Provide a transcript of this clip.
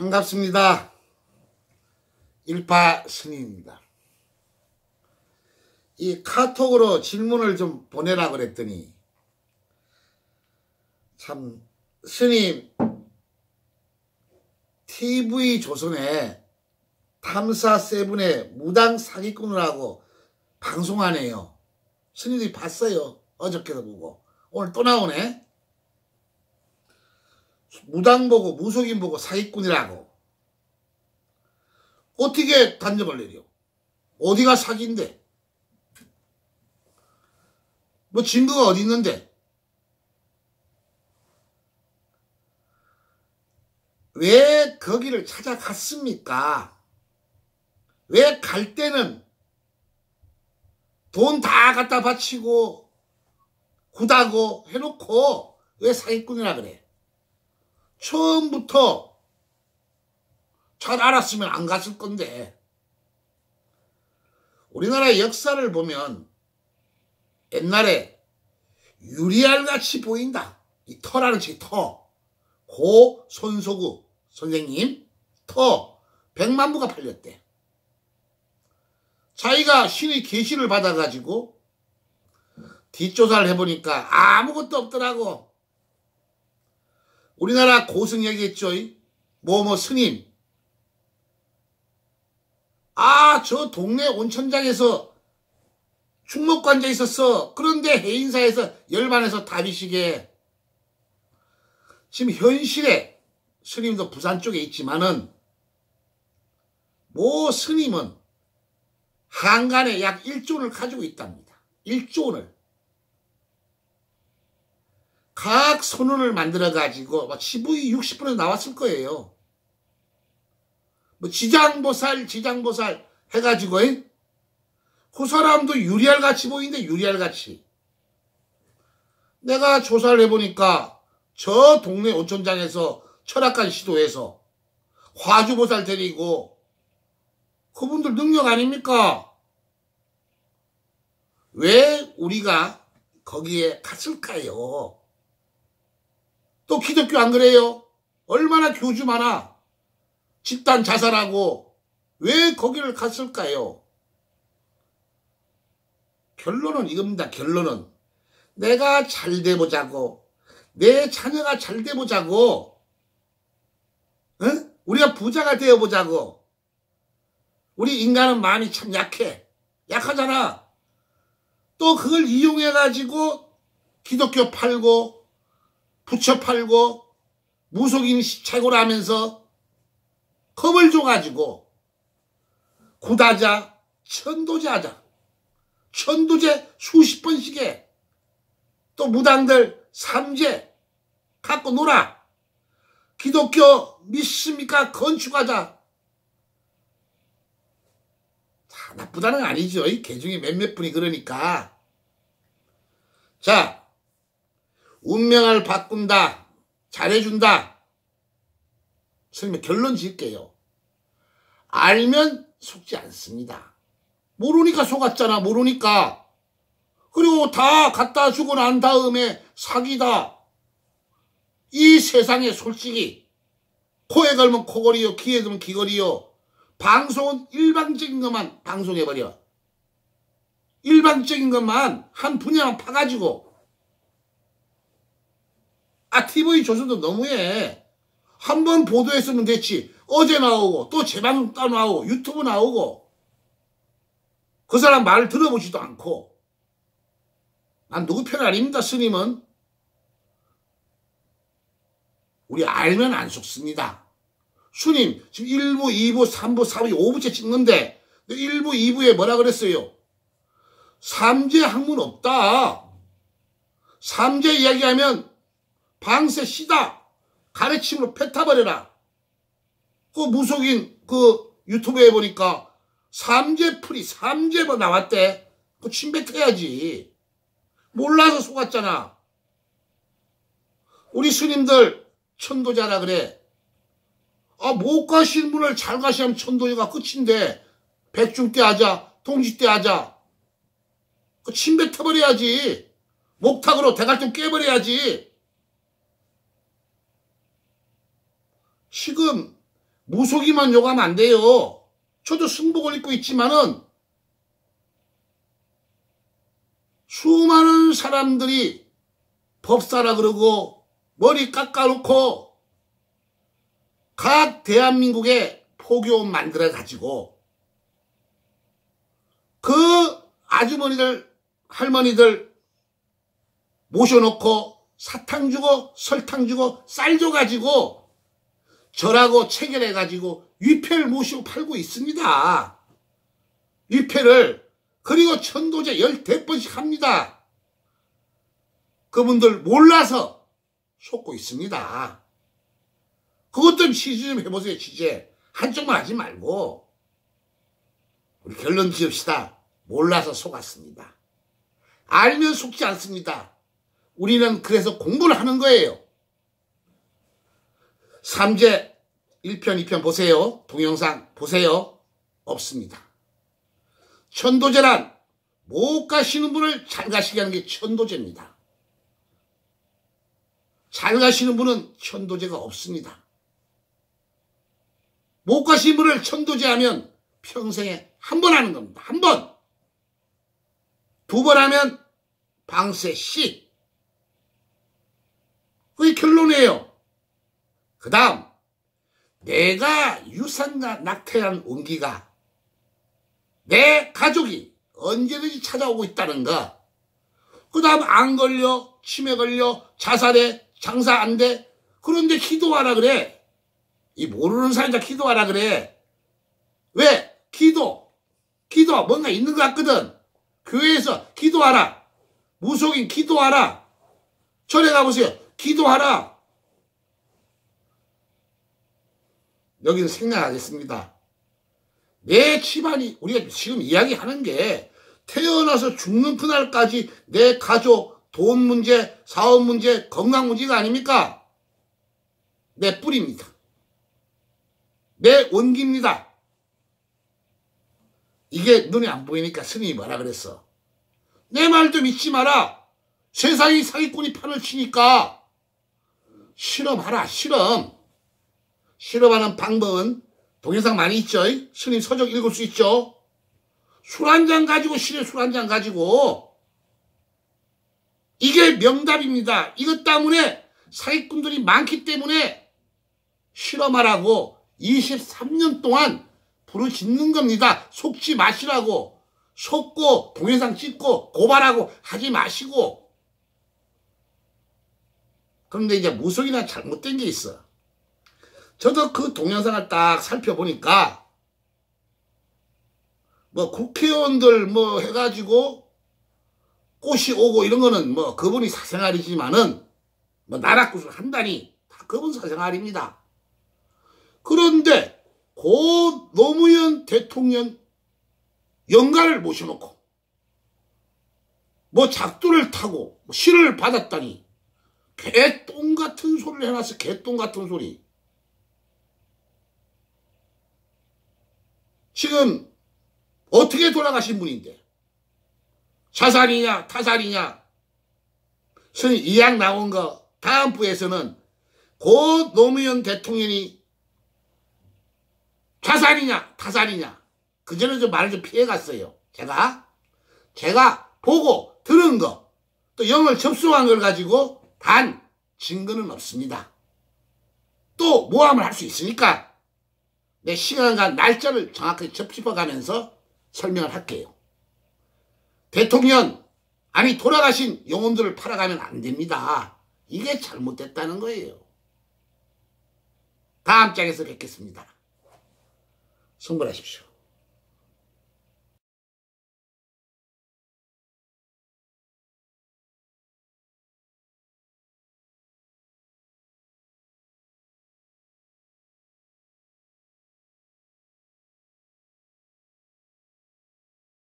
반갑습니다. 일파 스님입니다. 이 카톡으로 질문을 좀 보내라 그랬더니 참 스님 TV 조선에 탐사 세븐의 무당 사기꾼을 하고 방송하네요. 스님들이 봤어요. 어저께도 보고. 오늘 또 나오네. 무당 보고 무속인 보고 사기꾼이라고. 어떻게 단정을 내려? 어디가 사기인데? 뭐 증거가 어디 있는데? 왜 거기를 찾아갔습니까? 왜 갈 때는 돈 다 갖다 바치고 후다고 해놓고 왜 사기꾼이라 그래? 처음부터 잘 알았으면 안 갔을 건데 우리나라 역사를 보면 옛날에 유리알 같이 보인다. 이 터라는 책 터. 고 손소구 선생님 터 100만 부가 팔렸대. 자기가 신의 계시를 받아가지고 뒷조사를 해보니까 아무것도 없더라고. 우리나라 고승 얘기했죠. 뭐뭐 스님. 아, 저 동네 온천장에서 충목관자 있었어. 그런데 해인사에서 열반에서 다비시게. 지금 현실에 스님도 부산 쪽에 있지만은 모 스님은 한간에 약 1조 원을 가지고 있답니다. 1조 원을. 각 선언을 만들어 가지고 막 CV 60분에 나왔을 거예요. 뭐 지장보살 지장보살 해가지고 그 사람도 유리알 같이 보이는데 유리알 같이 내가 조사를 해보니까 저 동네 온천장에서 철학관 시도해서 화주보살 데리고 그분들 능력 아닙니까? 왜 우리가 거기에 갔을까요? 또 기독교 안 그래요? 얼마나 교주 많아? 집단 자살하고 왜 거기를 갔을까요? 결론은 이겁니다. 결론은 내가 잘 돼보자고 내 자녀가 잘 돼보자고 응? 우리가 부자가 되어보자고 우리 인간은 마음이 참 약해 약하잖아 또 그걸 이용해가지고 기독교 팔고 부처 팔고 무속인 최고라 하면서 겁을 줘가지고 구다자 천도제 하자. 천도제 수십 번씩 해. 또 무당들 삼재 갖고 놀아. 기독교 믿습니까? 건축하자. 다 나쁘다는 아니죠. 이 개중에 몇몇 분이 그러니까. 자, 운명을 바꾼다. 잘해준다. 선생님 결론 지을게요. 알면 속지 않습니다. 모르니까 속았잖아. 모르니까. 그리고 다 갖다 주고 난 다음에 사기다. 이 세상에 솔직히 코에 걸면 코걸이요. 귀에 걸면 귀걸이요. 방송은 일방적인 것만 방송해버려. 일방적인 것만 한 분야만 파가지고 아, TV 조선도 너무해. 한 번 보도했으면 됐지. 어제 나오고, 또 재방송 따 나오고, 유튜브 나오고. 그 사람 말 들어보지도 않고. 난 누구 편 아닙니다, 스님은. 우리 알면 안 속습니다. 스님, 지금 1부, 2부, 3부, 4부, 5부째 찍는데, 1부, 2부에 뭐라 그랬어요? 삼재 학문 없다. 삼재 이야기하면 방세 시다 가르침으로 뱉어버려라. 그 무속인 그 유튜브에 보니까 삼재풀이 삼재 뭐 나왔대. 그 침뱉어야지. 몰라서 속았잖아. 우리 스님들 천도자라 그래. 아, 못 가신 분을 잘 가시면 천도자가 끝인데 백중 때 하자, 동지 때 하자. 그 침뱉어버려야지. 목탁으로 대갈통 깨버려야지. 지금 무속이만 욕하면 안 돼요. 저도 승복을 입고 있지만은 수많은 사람들이 법사라 그러고 머리 깎아놓고 각 대한민국에 포교원 만들어 가지고 그 아주머니들 할머니들 모셔놓고 사탕 주고 설탕 주고 쌀 줘가지고 절하고 체결해가지고 위패를 모시고 팔고 있습니다. 위패를 그리고 천도제 열대 번씩 합니다. 그분들 몰라서 속고 있습니다. 그것 좀 취재 좀 해보세요, 취재. 한쪽만 하지 말고. 우리 결론 지읍시다. 몰라서 속았습니다. 알면 속지 않습니다. 우리는 그래서 공부를 하는 거예요. 3제 1편, 2편 보세요. 동영상 보세요. 없습니다. 천도제란 못 가시는 분을 잘 가시게 하는 게 천도제입니다. 잘 가시는 분은 천도제가 없습니다. 못 가신 분을 천도제하면 평생에 한 번 하는 겁니다. 한 번. 두 번 하면 방세 씨. 그게 결론이에요. 그 다음 내가 유산과 낙태한 온기가 내 가족이 언제든지 찾아오고 있다는 거. 그 다음 안 걸려, 치매 걸려, 자살해, 장사 안 돼. 그런데 기도하라 그래. 이 모르는 사람자 기도하라 그래. 왜? 기도. 기도 뭔가 있는 것 같거든. 교회에서 기도하라. 무속인 기도하라. 절에 가보세요. 기도하라. 여기는 생각하겠습니다. 내 집안이 우리가 지금 이야기하는 게 태어나서 죽는 그날까지 내 가족, 돈 문제, 사업 문제, 건강 문제가 아닙니까? 내 뿌리입니다. 내 원기입니다. 이게 눈에 안 보이니까 스님이 뭐라 그랬어? 내 말도 믿지 마라. 세상이 사기꾼이 판을 치니까 실험하라, 실험. 실험하는 방법은 동영상 많이 있죠? 스님 서적 읽을 수 있죠? 술 한 잔 가지고 실에 술 한 잔 가지고 이게 명답입니다. 이것 때문에 사기꾼들이 많기 때문에 실험하라고 23년 동안 부르짖는 겁니다. 속지 마시라고 속고 동영상 찍고 고발하고 하지 마시고 그런데 이제 무속이나 잘못된 게 있어. 저도 그 동영상을 딱 살펴보니까 뭐 국회의원들 뭐 해가지고 꽃이 오고 이런 거는 뭐 그분이 사생활이지만은 뭐 나라굿을 한다니 다 그분 사생활입니다. 그런데 고 노무현 대통령 영가를 모셔놓고 뭐 작두를 타고 뭐 시를 받았다니 개똥 같은 소리를 해놨어 개똥 같은 소리 지금 어떻게 돌아가신 분인데? 자살이냐 타살이냐? 스님 이약 나온 거 다음 부에서는 고 노무현 대통령이 자살이냐 타살이냐? 그전에 좀 말을 좀 피해갔어요. 제가? 제가 보고 들은 거. 또 영을 접수한 걸 가지고 단 증거는 없습니다. 또 모함을 할 수 있으니까 내 시간과 날짜를 정확하게 접짚어가면서 설명을 할게요. 대통령, 아니 돌아가신 영혼들을 팔아가면 안 됩니다. 이게 잘못됐다는 거예요. 다음 장에서 뵙겠습니다. 성불하십시오.